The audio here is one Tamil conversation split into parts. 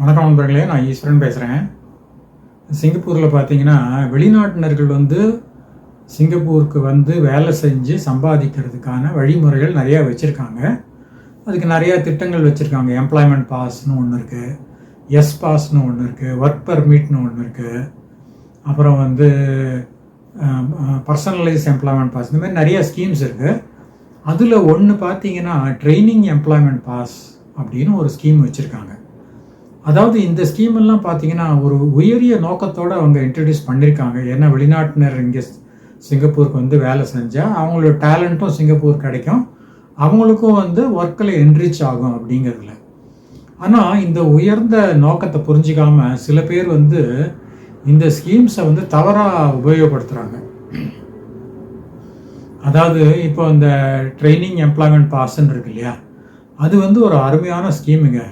வணக்கம் நண்பர்களே நான் ஈஸ்வரன் பேசுகிறேன் சிங்கப்பூரில் பார்த்தீங்கன்னா வெளிநாட்டினர்கள் வந்து சிங்கப்பூருக்கு வந்து வேலை செஞ்சு சம்பாதிக்கிறதுக்கான வழிமுறைகள் நிறையா வச்சுருக்காங்க. அதுக்கு நிறையா திட்டங்கள் வச்சுருக்காங்க. எம்ப்ளாய்மெண்ட் பாஸ்னு ஒன்று இருக்குது எஸ் பாஸ்னு ஒன்று இருக்குது ஒர்க் பர்மிட்னு ஒன்று இருக்குது அப்புறம் வந்து பர்சனலைஸ் எம்ப்ளாய்மெண்ட் பாஸ் இந்த மாதிரி நிறைய ஸ்கீம்ஸ் இருக்குது அதில் ஒன்று பார்த்தீங்கன்னா ட்ரைனிங் எம்ப்ளாய்மெண்ட் பாஸ் அப்படின்னு ஒரு ஸ்கீம் வச்சுருக்காங்க. அதாவது இந்த ஸ்கீம் எல்லாம் பார்த்தீங்கன்னா ஒரு உயரிய நோக்கத்தோடு அவங்க இன்ட்ரடியூஸ் பண்ணியிருக்காங்க ஏன்னா வெளிநாட்டினர் இங்கே சிங்கப்பூருக்கு வந்து வேலை செஞ்சால் அவங்களோட டேலண்ட்டும் சிங்கப்பூர் கிடைக்கும். அவங்களுக்கும் வந்து ஒர்க்கில் என்ரிச் ஆகும் அப்படிங்கிறதுல. ஆனால் இந்த உயர்ந்த நோக்கத்தை புரிஞ்சிக்காமல் சில பேர் வந்து இந்த ஸ்கீம்ஸை வந்து தவறாக உபயோகப்படுத்துகிறாங்க அதாவது இப்போ இந்த ட்ரைனிங் எம்ப்ளாய்மெண்ட் பாஸ்ன்னு இருக்கு இல்லையா? அது வந்து ஒரு அருமையான ஸ்கீமுங்க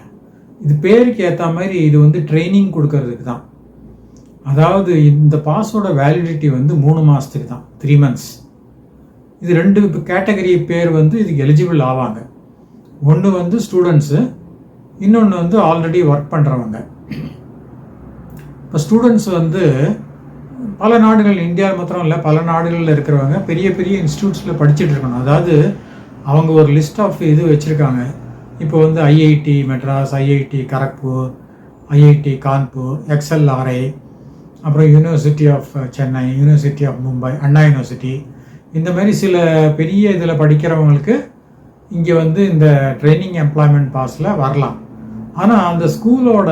இது பேருக்கு ஏற்ற மாதிரி இது வந்து ட்ரைனிங் கொடுக்கறதுக்கு தான். அதாவது இந்த பாஸோட வேலிடிட்டி வந்து மூணு மாதத்துக்கு தான் த்ரீ மந்த்ஸ் இது ரெண்டு கேட்டகரி பேர் வந்து இதுக்கு எலிஜிபிள் ஆவாங்க. ஒன்று வந்து ஸ்டூடெண்ட்ஸு இன்னொன்று வந்து ஆல்ரெடி ஒர்க் பண்ணுறவங்க இப்போ ஸ்டூடெண்ட்ஸ் வந்து பல நாடுகள் இந்தியா மாத்திரம் இல்லை பல நாடுகளில் இருக்கிறவங்க பெரிய பெரிய இன்ஸ்டியூட்ஸில் படிச்சுட்டு இருக்கணும். அதாவது அவங்க ஒரு லிஸ்ட் ஆஃப் இது வச்சுருக்காங்க. இப்போ வந்து IIT Madras IIT Kharagpur IIT Kanpur XLRI அப்புறம் university of Chennai university of Mumbai Anna university இந்த மாதிரி சில பெரிய இதில் படிக்கிறவங்களுக்கு இங்கே வந்து இந்த ட்ரைனிங் எம்ப்ளாய்மெண்ட் பாஸில் வரலாம். ஆனால் அந்த ஸ்கூலோட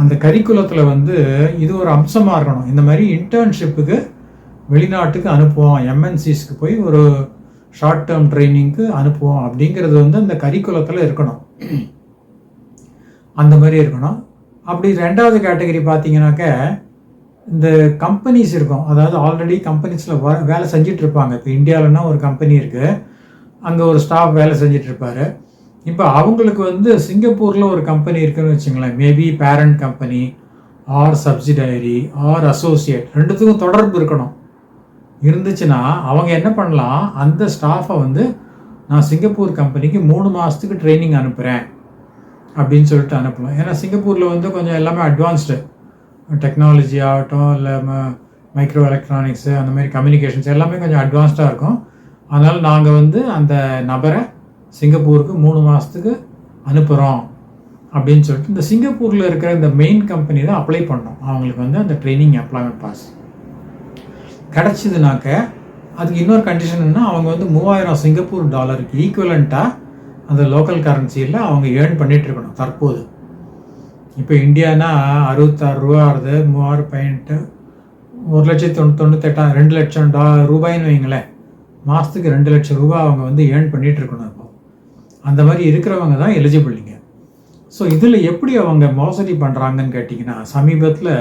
அந்த கரிக்குலத்தில் வந்து இது ஒரு அம்சமாக இருக்கணும். இந்த மாதிரி இன்டர்ன்ஷிப்புக்கு வெளிநாட்டுக்கு அனுப்புவோம். எம்என்சிஸ்க்கு போய் ஒரு ஷார்ட் டேர்ம் ட்ரைனிங்க்கு அனுப்புவோம் அப்படிங்கிறது வந்து அந்த கரிக்குலத்தில் இருக்கணும். அந்த மாதிரி இருக்கணும். அப்படி ரெண்டாவது கேட்டகரி பார்த்தீங்கன்னாக்க இந்த கம்பெனிஸ் இருக்கும். அதாவது ஆல்ரெடி கம்பெனிஸில் வ வேலை செஞ்சிட்டு இருப்பாங்க இப்போ இந்தியாவிலனா ஒரு கம்பெனி இருக்குது அங்கே ஒரு ஸ்டாஃப் வேலை செஞ்சுட்டு இப்போ அவங்களுக்கு வந்து சிங்கப்பூரில் ஒரு கம்பெனி இருக்குன்னு வச்சுங்களேன். Maybe parent company or subsidiary or associate ரெண்டுத்துக்கும் தொடர்பு இருக்கணும். இருந்துச்சுன்னா அவங்க என்ன பண்ணலாம்? அந்த ஸ்டாஃபை வந்து நான் சிங்கப்பூர் கம்பெனிக்கு மூணு மாதத்துக்கு ட்ரைனிங் அனுப்புகிறேன் அப்படின்னு சொல்லிட்டு அனுப்பலாம் ஏன்னா சிங்கப்பூரில் வந்து கொஞ்சம் எல்லாமே அட்வான்ஸ்டு டெக்னாலஜி ஆகட்டும் இல்லை மைக்ரோ எலக்ட்ரானிக்ஸு அந்த மாதிரி கம்யூனிகேஷன்ஸ் எல்லாமே கொஞ்சம் அட்வான்ஸ்டாக இருக்கும். அதனால் நாங்கள் வந்து அந்த நபரை சிங்கப்பூருக்கு மூணு மாதத்துக்கு அனுப்புகிறோம் அப்படின்னு சொல்லிட்டு இந்த சிங்கப்பூரில் இருக்கிற இந்த மெயின் கம்பெனி தான் அப்ளை பண்ணோம். அவங்களுக்கு வந்து அந்த ட்ரைனிங் எம்ப்ளாய்மெண்ட் பாஸ் கிடச்சிதுனாக்க அதுக்கு இன்னொரு கண்டிஷன் என்ன அவங்க வந்து மூவாயிரம் சிங்கப்பூர் டாலருக்கு ஈக்குவலண்ட்டாக அந்த லோக்கல் கரன்சியில் அவங்க ஏர்ன் பண்ணிகிட்டு இருக்கணும் தற்போது. இப்போ இந்தியானா அறுபத்தாறு ரூபா ஆகுது மூவாயிரம் பாயிண்ட்டு ஒரு லட்சத்தி தொண்ணூ தொண்ணூத்தெட்டா ரெண்டு லட்சம் டா ரூபாய்ன்னு வைங்களேன். மாதத்துக்கு ரெண்டு லட்சம் ரூபாய் அவங்க வந்து ஏர்ன் பண்ணிகிட்டு இருக்கணும் இப்போ. அந்த மாதிரி இருக்கிறவங்க தான் எலிஜிபிள்ங்க ஸோ இதில் எப்படி அவங்க மோசடி பண்ணுறாங்கன்னு கேட்டிங்கன்னா சமீபத்தில்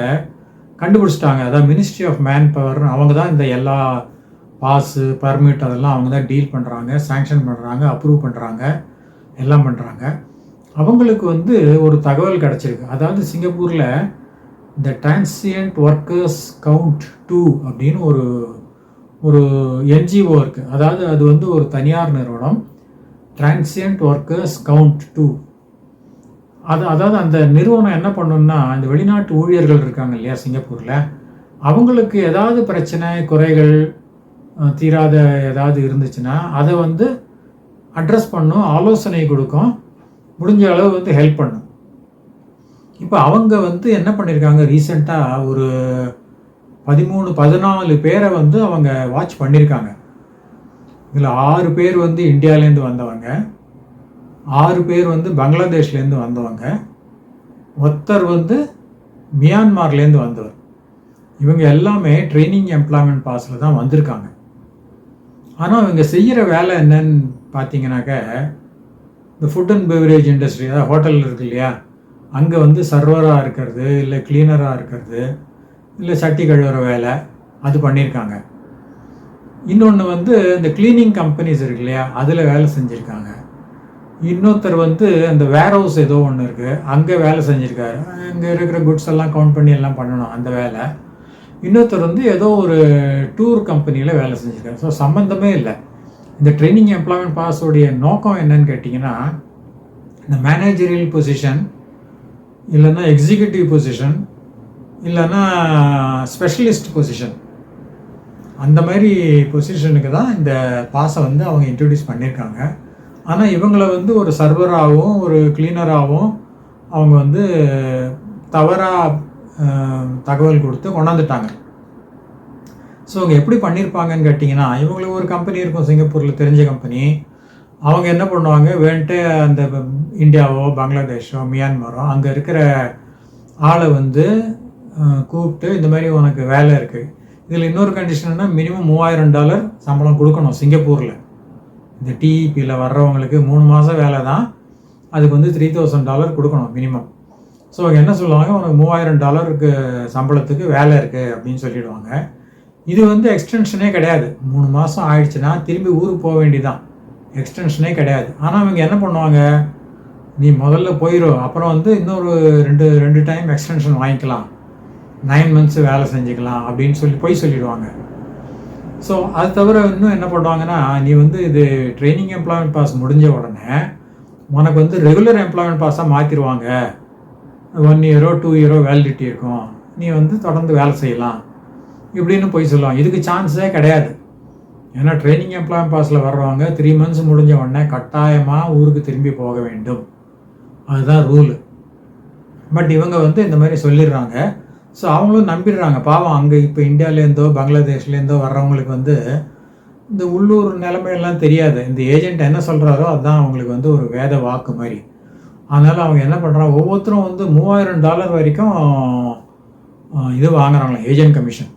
கண்டுபிடிச்சிட்டாங்க. அதாவது மினிஸ்ட்ரி ஆஃப் மேன் பவர் அவங்க தான் இந்த எல்லா பாஸு பர்மிட் அதெல்லாம் அவங்க தான் டீல் பண்ணுறாங்க சேங்ஷன் பண்ணுறாங்க அப்ரூவ் பண்ணுறாங்க எல்லாம் பண்ணுறாங்க அவங்களுக்கு வந்து ஒரு தகவல் கிடச்சிருக்கு. அதாவது சிங்கப்பூரில் இந்த டிரான்சியன்ட் ஒர்க்கர்ஸ் கவுண்ட் டூ அப்படின்னு ஒரு ஒரு என்ஜிஓ இருக்குது அதாவது அது வந்து ஒரு தனியார் நிறுவனம். டிரான்சியன்ட் ஒர்க்கர்ஸ் கவுண்ட் டூ அது அதாவது அந்த நிறுவனம் என்ன பண்ணணும்னா இந்த வெளிநாட்டு ஊழியர்கள் இருக்காங்க இல்லையா சிங்கப்பூரில் அவங்களுக்கு ஏதாவது பிரச்சனை குறைகள் தீராத ஏதாவது இருந்துச்சுன்னா அதை வந்து அட்ரஸ் பண்ணும் ஆலோசனை கொடுக்கும் முடிஞ்ச அளவு வந்து ஹெல்ப் பண்ணும். இப்போ அவங்க வந்து என்ன பண்ணியிருக்காங்க ரீசெண்டாக ஒரு பதிமூணு பதினாலு பேரை வந்து அவங்க வாட்ச் பண்ணியிருக்காங்க இதில் ஆறு பேர் வந்து இந்தியாவிலேருந்து வந்தவங்க. ஆறு பேர் வந்து பங்களாதேஷ்லேருந்து வந்தவங்க. ஒருத்தர் வந்து மியான்மார்லேருந்து வந்தவர். இவங்க எல்லாமே ட்ரைனிங் எம்ப்ளாய்மெண்ட் பாஸில் தான் வந்திருக்காங்க. ஆனால் இவங்க செய்கிற வேலை என்னன்னு பார்த்தீங்கன்னாக்க இந்த ஃபுட் அண்ட் பெவரேஜ் இண்டஸ்ட்ரி அதாவது ஹோட்டல் இருக்கு இல்லையா? அங்கே வந்து சர்வராக இருக்கிறது இல்லை கிளீனராக இருக்கிறது இல்லை சட்டி கழுவுற வேலை அது பண்ணியிருக்காங்க இன்னொன்று வந்து இந்த க்ளீனிங் கம்பெனிஸ் இருக்கு இல்லையா? அதில் வேலை செஞ்சுருக்காங்க. இன்னொருத்தர் வந்து அந்த வேர் ஹவுஸ் ஏதோ ஒன்று இருக்குது அங்கே வேலை செஞ்சுருக்காரு. அங்கே இருக்கிற குட்ஸ் எல்லாம் கவுண்ட் பண்ணி எல்லாம் பண்ணணும் அந்த வேலை. இன்னொருத்தர் வந்து ஏதோ ஒரு டூர் கம்பெனியில் வேலை செஞ்சுருக்காரு. ஸோ சம்மந்தமே இல்லை. இந்த ட்ரைனிங் எம்ப்ளாய்மெண்ட் பாஸோடைய நோக்கம் என்னன்னு கேட்டிங்கன்னா இந்த மேனேஜரியல் பொசிஷன் இல்லைன்னா எக்ஸிக்யூட்டிவ் பொசிஷன் இல்லைன்னா ஸ்பெஷலிஸ்ட் பொசிஷன் அந்த மாதிரி பொசிஷனுக்கு தான் இந்த பாஸை வந்து அவங்க இன்ட்ரடியூஸ் பண்ணியிருக்காங்க ஆனால் இவங்களை வந்து ஒரு சர்வராகவும் ஒரு கிளீனராகவும் அவங்க வந்து தவறாக தகவல் கொடுத்து கொண்டாந்துட்டாங்க. ஸோ அவங்க எப்படி பண்ணியிருப்பாங்கன்னு கேட்டிங்கன்னா இவங்களுக்கு ஒரு கம்பெனி இருக்கும் சிங்கப்பூரில் தெரிஞ்ச கம்பெனி அவங்க என்ன பண்ணுவாங்க வேண்ட்டு அந்த இந்தியாவோ பங்களாதேஷோ மியான்மரோ அங்கே இருக்கிற ஆளை வந்து கூப்பிட்டு இந்த மாதிரி உனக்கு வேலை இருக்குது இதில் இன்னொரு கண்டிஷன்னா மினிமம் மூவாயிரம் டாலர் சம்பளம் கொடுக்கணும் சிங்கப்பூரில். இந்த டிஇபியில் வர்றவங்களுக்கு மூணு மாதம் வேலை தான் அதுக்கு வந்து த்ரீ தௌசண்ட் டாலர் கொடுக்கணும் மினிமம் ஸோ அவங்க என்ன சொல்லுவாங்க? உனக்கு மூவாயிரம் டாலருக்கு சம்பளத்துக்கு வேலை இருக்குது அப்படின்னு சொல்லிடுவாங்க. இது வந்து எக்ஸ்டென்ஷனே கிடையாது. மூணு மாதம் ஆயிடுச்சுன்னா திரும்பி ஊருக்கு போக வேண்டிதான் எக்ஸ்டென்ஷனே கிடையாது. ஆனால் அவங்க என்ன பண்ணுவாங்க? நீ முதல்ல போயிடும் அப்புறம் வந்து இன்னொரு ரெண்டு ரெண்டு டைம் எக்ஸ்டென்ஷன் வாங்கிக்கலாம். நைன் மந்த்ஸ் வேலை செஞ்சுக்கலாம் அப்படின்னு சொல்லி போய் சொல்லிடுவாங்க. ஸோ அது தவிர இன்னும் என்ன பண்ணுவாங்கன்னா நீ வந்து இது ட்ரைனிங் எம்ப்ளாய்மெண்ட் பாஸ் முடிஞ்ச உடனே உனக்கு வந்து ரெகுலர் எம்ப்ளாய்மெண்ட் பாஸாக மாற்றிடுவாங்க ஒன் இயரோ டூ இயரோ வேலிடிட்டி இருக்கும். நீ வந்து தொடர்ந்து வேலை செய்யலாம். இப்படின்னு போய் சொல்லலாம் இதுக்கு சான்ஸே கிடையாது. ஏன்னா ட்ரைனிங் எம்ப்ளாய்மெண்ட் பாஸில் வர்றவங்க த்ரீ மந்த்ஸ் முடிஞ்ச உடனே கட்டாயமாக ஊருக்கு திரும்பி போக வேண்டும். அதுதான் ரூலு பட் இவங்க வந்து இந்த மாதிரி சொல்லிடுறாங்க. ஸோ அவங்களும் நம்பிடுறாங்க. பாவம் அங்கே இப்போ இந்தியாவிலேருந்தோ பங்களாதேஷ்லேருந்தோ வர்றவங்களுக்கு வந்து இந்த உள்ளூர் நிலைமையெல்லாம் தெரியாது. இந்த ஏஜென்ட் என்ன சொல்கிறாரோ அதுதான் அவங்களுக்கு வந்து ஒரு வேத வாக்கு மாதிரி. அதனால் அவங்க என்ன பண்ணுறாங்க ஒவ்வொருத்தரும் வந்து மூவாயிரம் டாலர் வரைக்கும் இது வாங்குறாங்களாம் ஏஜென்ட் கமிஷன்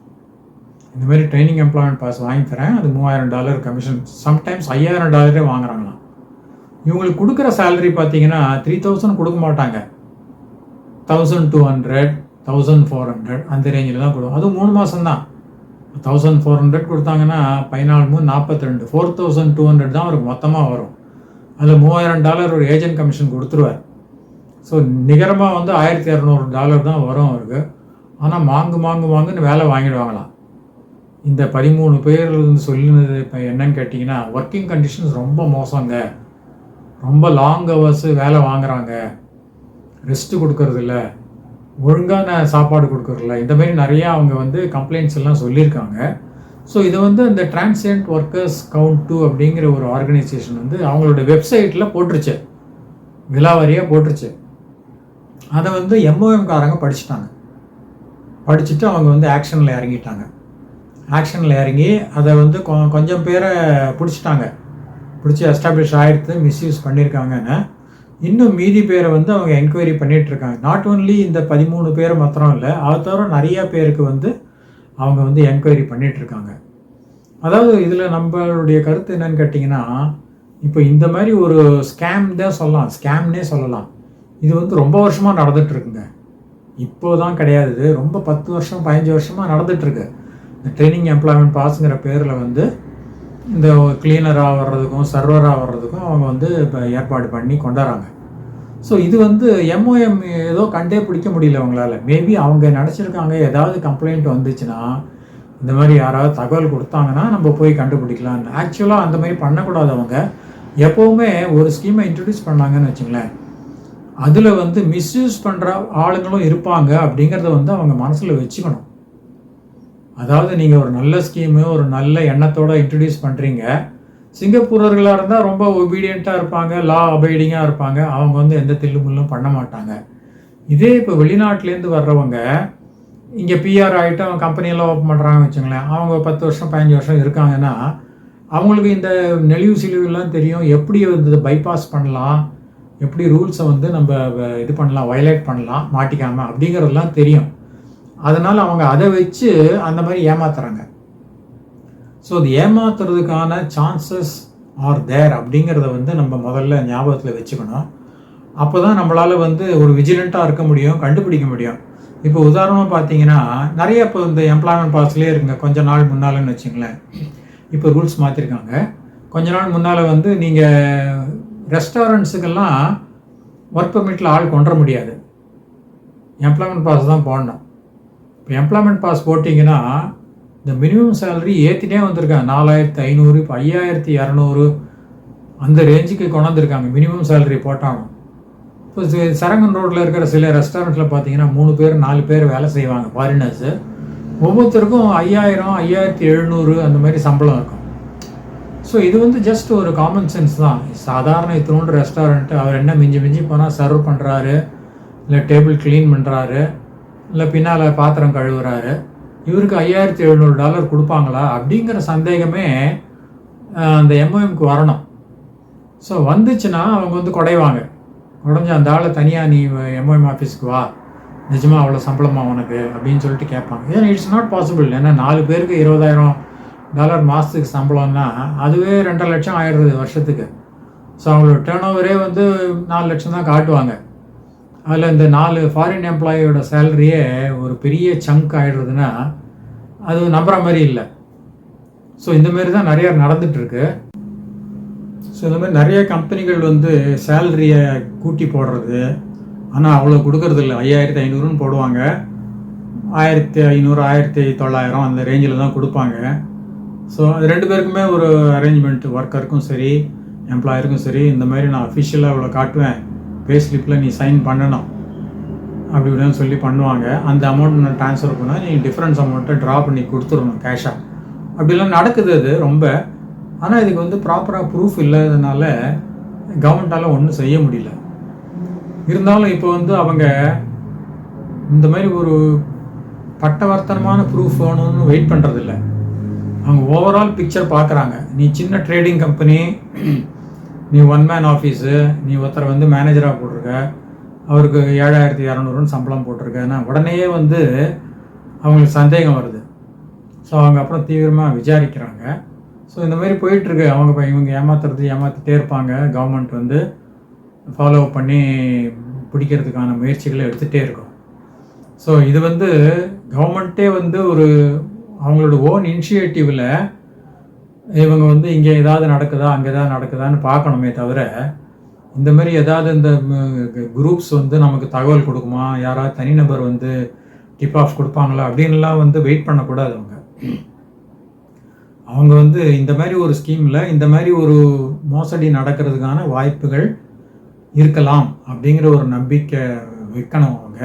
இந்த மாதிரி ட்ரைனிங் எம்ப்ளாய்மெண்ட் பாஸ் வாங்கி தரேன் அது மூவாயிரம் டாலர் கமிஷன் சம்டைம்ஸ் ஐயாயிரம் டாலரே வாங்குறாங்களாம். இவங்களுக்கு கொடுக்குற சேலரி பார்த்தீங்கன்னா த்ரீ தௌசண்ட் கொடுக்க மாட்டாங்க. Thousand two hundred thousand four hundred அந்த ரேஞ்சில் தான் கொடுக்கும் அதுவும் மூணு மாதம் தான் தௌசண்ட் ஃபோர் ஹண்ட்ரட் கொடுத்தாங்கன்னா பதினாலு மூணு நாற்பத்தி ரெண்டு ஃபோர் தௌசண்ட் டூ ஹண்ட்ரட் தான் அவருக்கு மொத்தமாக வரும். அதில் மூவாயிரம் டாலர் ஒரு ஏஜென்ட் கமிஷன் கொடுத்துருவார். ஸோ நிகரமாக வந்து ஆயிரத்தி இரநூறு டாலர் தான் வரும் அவருக்கு. ஆனால் மாங்கு மாங்கு மாங்குன்னு வேலை வாங்கிடுவாங்களாம். இந்த பதிமூணு பேர் சொல்லினது இப்போ என்னன்னு கேட்டிங்கன்னா ஒர்க்கிங் கண்டிஷன்ஸ் ரொம்ப மோசங்க. ரொம்ப லாங் ஹவர்ஸு வேலை வாங்குறாங்க. ரெஸ்ட்டு கொடுக்கறதில்ல. ஒழுங்கான சாப்பாடு கொடுக்குறல. இந்த மாதிரி நிறையா அவங்க வந்து கம்ப்ளைண்ட்ஸ் எல்லாம் சொல்லியிருக்காங்க. ஸோ இது வந்து இந்த டிரான்சியன்ட் ஒர்க்கர்ஸ் கவுண்ட் டூ அப்படிங்கிற ஒரு ஆர்கனைசேஷன் வந்து அவங்களோட வெப்சைட்டில் போட்டுருச்சு. விலாவாரியாக போட்டுருச்சு. அதை வந்து எம்ஓஎம்காரங்க படிச்சுட்டாங்க. படிச்சுட்டு அவங்க வந்து ஆக்ஷனில் இறங்கிட்டாங்க. ஆக்ஷனில் இறங்கி அதை வந்து கொ- கொஞ்சம் பேரை பிடிச்சிட்டாங்க. பிடிச்சி எஸ்டாப்ளிஷ் ஆகிடுத்து மிஸ்யூஸ் பண்ணியிருக்காங்கன்னு. இன்னும் மீதி பேரை வந்து அவங்க என்கொயரி பண்ணிகிட்ருக்காங்க இருக்காங்க நாட் ஓன்லி இந்த பதிமூணு பேரை மாத்திரம் இல்லை அது தவிர நிறையா பேருக்கு வந்து அவங்க வந்து என்கொயரி பண்ணிகிட்ருக்காங்க இருக்காங்க அதாவது இதில் நம்மளுடைய கருத்து என்னன்னு கேட்டிங்கன்னா இப்போ இந்த மாதிரி ஒரு ஸ்கேம் தான் சொல்லலாம். ஸ்கேம்னே சொல்லலாம். இது வந்து ரொம்ப வருஷமாக நடந்துகிட்ருக்குங்க இப்போ தான் கிடையாது ரொம்ப பத்து வருஷம் பதினஞ்சு வருஷமாக நடந்துகிட்ருக்கு இந்த ட்ரைனிங் எம்ப்ளாய்மெண்ட் பாஸுங்கிற பேரில் வந்து இந்த கிளீனராக வர்றதுக்கும் சர்வராக வர்றதுக்கும் அவங்க வந்து இப்போ ஏற்பாடு பண்ணி கொண்டாடுறாங்க. ஸோ இது வந்து எம்ஓஎம் ஏதோ கண்டே பிடிக்க முடியல அவங்களால மேபி அவங்க நினச்சிருக்காங்க ஏதாவது கம்ப்ளைண்ட் வந்துச்சுன்னா இந்த மாதிரி யாராவது தகவல் கொடுத்தாங்கன்னா நம்ம போய் கண்டுபிடிக்கலாம் ஆக்சுவலாக அந்த மாதிரி பண்ணக்கூடாது அவங்க. எப்போவுமே ஒரு ஸ்கீமை இன்ட்ரடியூஸ் பண்ணாங்கன்னு வச்சுங்களேன். அதில் வந்து மிஸ்யூஸ் பண்ணுற ஆளுங்களும் இருப்பாங்க அப்படிங்கிறத வந்து அவங்க மனசில் வச்சுக்கணும். அதாவது நீங்கள் ஒரு நல்ல ஸ்கீமு ஒரு நல்ல எண்ணத்தோடு இன்ட்ரடியூஸ் பண்ணுறீங்க சிங்கப்பூரர்களாக இருந்தால் ரொம்ப ஒபீடியண்ட்டாக இருப்பாங்க லா அபைடிங்காக இருப்பாங்க. அவங்க வந்து எந்த தில்லுமுள்ளும் பண்ண மாட்டாங்க. இதே இப்போ வெளிநாட்டிலேருந்து வர்றவங்க இங்கே பிஆர் ஆகிட்டு அவங்க கம்பெனியெல்லாம் ஓப்பன் பண்ணுறாங்கன்னு வச்சுங்களேன் அவங்க பத்து வருஷம் பதினஞ்சு வருஷம் இருக்காங்கன்னா அவங்களுக்கு இந்த நெளிவு சிலிவுலாம் தெரியும். எப்படி வந்து பைபாஸ் பண்ணலாம்? எப்படி ரூல்ஸை வந்து நம்ம இது பண்ணலாம் வயலேட் பண்ணலாம் மாட்டிக்காமல் அப்படிங்கிறதெல்லாம் தெரியும். அதனால் அவங்க அதை வச்சு அந்த மாதிரி ஏமாத்துறாங்க. ஸோ அது ஏமாத்துறதுக்கான சான்சஸ் ஆர் தேர் அப்படிங்கிறத வந்து நம்ம முதல்ல ஞாபகத்தில் வச்சுக்கணும். அப்போ தான் நம்மளால் வந்து ஒரு விஜிலண்ட்டாக இருக்க முடியும் கண்டுபிடிக்க முடியும். இப்போ உதாரணமாக பார்த்தீங்கன்னா நிறைய இப்போ இந்த எம்ப்ளாய்மெண்ட் பாஸ்லேயே இருக்குங்க. கொஞ்ச நாள் முன்னாலன்னு வச்சுங்களேன். இப்போ ரூல்ஸ் மாற்றிருக்காங்க கொஞ்ச நாள் முன்னால் வந்து நீங்கள் ரெஸ்டாரண்ட்ஸுக்கெல்லாம் ஒர்க் பர்மிட்டில் ஆள் கொண்டு வர முடியாது. எம்ப்ளாய்மெண்ட் பாஸ் தான் போடணும். இப்போ எம்ப்ளாய்மெண்ட் பாஸ் போட்டிங்கன்னா இந்த மினிமம் சேலரி ஏற்றிட்டே வந்திருக்காங்க. நாலாயிரத்தி ஐநூறு இப்போ ஐயாயிரத்தி இரநூறு அந்த ரேஞ்சுக்கு கொண்டாந்துருக்காங்க. மினிமம் சேலரி போட்டாலும் இப்போ சரங்கன் ரோட்டில் இருக்கிற சில ரெஸ்டாரண்ட்டில் பார்த்தீங்கன்னா மூணு பேர் நாலு பேர் வேலை செய்வாங்க ஃபாரினர்ஸு ஒவ்வொருத்தருக்கும் ஐயாயிரம் ஐயாயிரத்தி எழுநூறு அந்த மாதிரி சம்பளம் இருக்கும். ஸோ இது வந்து ஜஸ்ட் ஒரு காமன் சென்ஸ் தான். சாதாரண இத்தினோண்டு ரெஸ்டாரண்ட்டு அவர் என்ன மிஞ்சி மிஞ்சி போனால் சர்வ் பண்ணுறாரு இல்லை டேபிள் க்ளீன் பண்ணுறாரு இல்லை பின்னால் பாத்திரம் கழுவுறாரு. இவருக்கு ஐயாயிரத்தி எழுநூறு டாலர் கொடுப்பாங்களா அப்படிங்கிற சந்தேகமே அந்த எம்ஓஎம்க்கு வரணும். ஸோ வந்துச்சுன்னா அவங்க வந்து குடைவாங்க உடஞ்சி அந்த ஆளை தனியாக நீ எம்ஓஎம் ஆஃபீஸ்க்கு வா. நிஜமாக அவ்வளோ சம்பளமா உனக்கு? அப்படின்னு சொல்லிட்டு கேட்பாங்க. ஏன்னா இட்ஸ் நாட் பாசிபிள் ஏன்னா நாலு பேருக்கு இருபதாயிரம் டாலர் மாதத்துக்கு சம்பளம்னா அதுவே ரெண்டரை லட்சம் ஆயிடுறது வருஷத்துக்கு. ஸோ அவங்களோட டேர்ன் ஓவரே வந்து நாலு லட்சம் தான் காட்டுவாங்க. அதில் இந்த நாலு ஃபாரின் எம்ப்ளாயியோட சேலரியே ஒரு பெரிய சங்க் ஆகிடுறதுன்னா அது நம்புகிற மாதிரி இல்லை. ஸோ இந்த மாதிரி தான் நிறைய நடந்துகிட்ருக்கு ஸோ இந்த மாதிரி நிறைய கம்பெனிகள் வந்து சேலரியை கூட்டி போடுறது. ஆனால் அவ்வளோ கொடுக்கறது இல்லை. ஐயாயிரத்தி ஐநூறுன்னு போடுவாங்க. ஆயிரத்தி ஐநூறு ஆயிரத்தி தொள்ளாயிரம் அந்த ரேஞ்சில் தான் கொடுப்பாங்க. ஸோ அது ரெண்டு பேருக்குமே ஒரு அரேஞ்ச்மெண்ட் ஒர்க்கருக்கும் சரி எம்ப்ளாயருக்கும் சரி இந்த மாதிரி நான் அஃபிஷியலாக இவ்வளோ காட்டுவேன். பே ஸ்லிப்பில் நீ சைன் பண்ணணும். அப்படி இப்படின்னு சொல்லி பண்ணுவாங்க. அந்த அமௌண்ட் நான் ட்ரான்ஸ்ஃபர் பண்ணால் நீ டிஃப்ரென்ஸ் அமௌண்ட்டை ட்ரா பண்ணி கொடுத்துடணும் கேஷாக அப்படிலாம் நடக்குது அது ரொம்ப. ஆனால் இதுக்கு வந்து ப்ராப்பராக ப்ரூஃப் இல்லாததுனால கவர்மெண்ட்டால் ஒன்றும் செய்ய முடியல. இருந்தாலும் இப்போ வந்து அவங்க இந்த மாதிரி ஒரு பட்டவர்த்தனமான ப்ரூஃப் வேணும்னு வெயிட் பண்ணுறதில்ல அவங்க ஓவரால் பிக்சர் பார்க்குறாங்க. நீ சின்ன ட்ரேடிங் கம்பெனி நீ ஒன் மேன் ஆஃபீஸு நீ ஒருத்தரை வந்து மேனேஜராக போட்டிருக்க. அவருக்கு ஏழாயிரத்தி இரநூறுன்னு சம்பளம் போட்டிருக்கேன்னா உடனேயே வந்து அவங்களுக்கு சந்தேகம் வருது. ஸோ அவங்க அப்புறம் தீவிரமாக விசாரிக்கிறாங்க. ஸோ இந்த மாதிரி போயிட்டுருக்கு. அவங்க இப்போ இவங்க ஏமாத்துறது ஏமாற்றிட்டே இருப்பாங்க. கவர்மெண்ட் வந்து ஃபாலோ பண்ணி பிடிக்கிறதுக்கான முயற்சிகளை எடுத்துகிட்டே இருக்கும். ஸோ இது வந்து கவர்மெண்ட்டே வந்து ஒரு அவங்களோட ஓன் இனிஷியேட்டிவில் இவங்க வந்து இங்கே ஏதாவது நடக்குதா அங்கே ஏதாவது நடக்குதான்னு பார்க்கணுமே தவிர இந்த மாதிரி ஏதாவது இந்த குரூப்ஸ் வந்து நமக்கு தகவல் கொடுக்குமா? யாராவது தனிநபர் வந்து டிப் ஆஃப் கொடுப்பாங்களா? அப்படின்லாம் வந்து வெயிட் பண்ணக்கூடாது அவங்க. அவங்க வந்து இந்த மாதிரி ஒரு ஸ்கீமில் இந்த மாதிரி ஒரு மோசடி நடக்கிறதுக்கான வாய்ப்புகள் இருக்கலாம் அப்படிங்கிற ஒரு நம்பிக்கை வைக்கணும் அவங்க.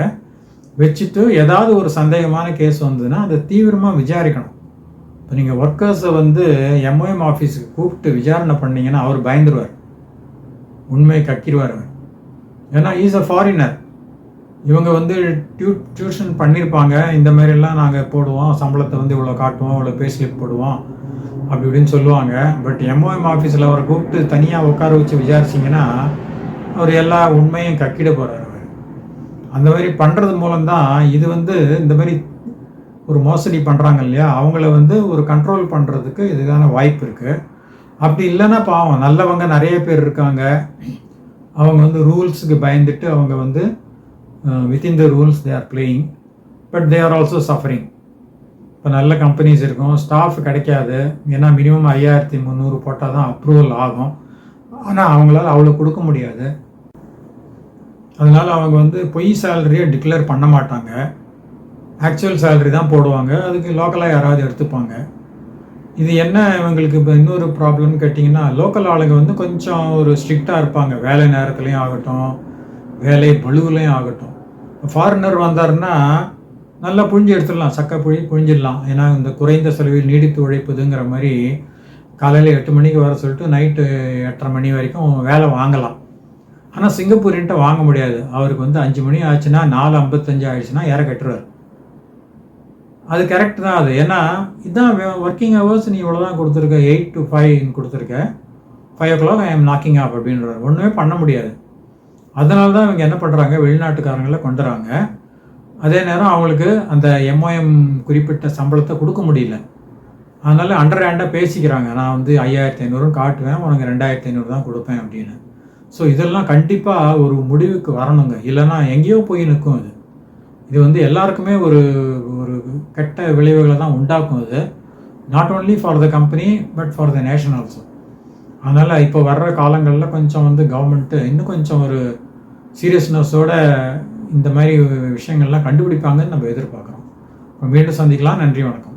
வச்சுட்டு ஏதாவது ஒரு சந்தேகமான கேஸ் வந்ததுன்னா அதை தீவிரமாக விசாரிக்கணும். இப்போ நீங்கள் ஒர்க்கர்ஸை வந்து எம்ஓஎம் ஆஃபீஸுக்கு கூப்பிட்டு விசாரணை பண்ணிங்கன்னா அவர் பயந்துருவார். உண்மையை கக்கிடுவார் அவர். ஏன்னா ஈஸ் அ ஃபாரினர் இவங்க வந்து டியூ டியூஷன் பண்ணியிருப்பாங்க இந்த மாதிரிலாம் நாங்கள் போடுவோம். சம்பளத்தை வந்து இவ்வளோ காட்டுவோம். இவ்வளோ பேஸ்லிப் போடுவோம். அப்படி இப்படின்னு சொல்லுவாங்க. பட் எம்ஓஎம் ஆஃபீஸில் அவரை கூப்பிட்டு தனியாக உட்கார வச்சு விசாரிச்சிங்கன்னா அவர் எல்லா உண்மையும் கக்கிட போகிறார் அவர். அந்த மாதிரி பண்ணுறது மூலம்தான் இது வந்து இந்த மாதிரி ஒரு மோசடி பண்ணுறாங்க இல்லையா? அவங்கள வந்து ஒரு கண்ட்ரோல் பண்ணுறதுக்கு இதுக்கான வாய்ப்பு இருக்குது அப்படி இல்லைன்னா பாவம் நல்லவங்க நிறைய பேர் இருக்காங்க. அவங்க வந்து ரூல்ஸுக்கு பயந்துட்டு அவங்க வந்து within the rules they are playing but they are also suffering இப்போ நல்ல கம்பெனிஸ் இருக்கும் ஸ்டாஃப் கிடைக்காது. ஏன்னா மினிமம் ஐயாயிரத்தி முந்நூறு போட்டால் தான் அப்ரூவல் ஆகும். ஆனால் அவங்களால அவ்வளோ கொடுக்க முடியாது. அதனால் அவங்க வந்து பொய் சேலரியை டிக்ளேர் பண்ண மாட்டாங்க. ஆக்சுவல் சேலரி தான் போடுவாங்க. அதுக்கு லோக்கலாக யாராவது எடுத்துப்பாங்க. இது என்ன இவங்களுக்கு இப்போ இன்னொரு ப்ராப்ளம்னு கேட்டிங்கன்னா லோக்கல் ஆளுங்க வந்து கொஞ்சம் ஒரு ஸ்ட்ரிக்டாக இருப்பாங்க. வேலை நேரத்துலையும் ஆகட்டும் வேலை பழுவுலையும் ஆகட்டும். ஃபாரினர் வந்தாருன்னா நல்லா புழிஞ்சு எடுத்துடலாம். சக்கை புழி புழிஞ்சிடலாம். ஏன்னா இந்த குறைந்த செலவில் நீடித்து உழைப்புதுங்கிற மாதிரி காலையில் எட்டு மணிக்கு வர சொல்லிட்டு நைட்டு எட்டரை மணி வரைக்கும் வேலை வாங்கலாம். ஆனால் சிங்கப்பூரின்ட்ட வாங்க முடியாது. அவருக்கு வந்து அஞ்சு மணி ஆச்சுன்னா நாலு ஐம்பத்தஞ்சு ஆயிடுச்சுன்னா இற கட்டுருவார் அது கரெக்ட் தான் அது. ஏன்னா இதுதான் ஒர்க்கிங் ஹவர்ஸ் நீ இவ்வளோ தான் கொடுத்துருக்க எயிட் டு ஃபைவ்னு கொடுத்துருக்க. Five o'clock I am knocking off அப்படின்ற ஒன்றுமே பண்ண முடியாது. அதனால தான் இவங்க என்ன பண்ணுறாங்க வெளிநாட்டுக்காரங்களை கொண்டுறாங்க அதே நேரம் அவங்களுக்கு அந்த எம்ஓஎம் குறிப்பிட்ட சம்பளத்தை கொடுக்க முடியல. அதனால அண்டர் ஹேண்டாக பேசிக்கிறாங்க. நான் வந்து ஐயாயிரத்தி ஐநூறு காட்டுவேன் உனக்கு ரெண்டாயிரத்தி ஐநூறு தான் கொடுப்பேன் அப்படின்னு. ஸோ இதெல்லாம் கண்டிப்பாக ஒரு முடிவுக்கு வரணுங்க. இல்லைன்னா எங்கேயோ போய் நிற்கும் இது இது வந்து எல்லாருக்குமே ஒரு ஒரு கெட்ட விளைவுகளை தான் உண்டாக்கும் அது. Not only for the company but for the nation also அதனால் இப்போ வர்ற காலங்களில் கொஞ்சம் வந்து கவர்மெண்ட்டு இன்னும் கொஞ்சம் ஒரு சீரியஸ்னஸோட இந்த மாதிரி விஷயங்கள்லாம் கண்டுபிடிப்பாங்கன்னு நம்ம எதிர்பார்க்குறோம். மீண்டும் சந்திக்கலாம். நன்றி வணக்கம்.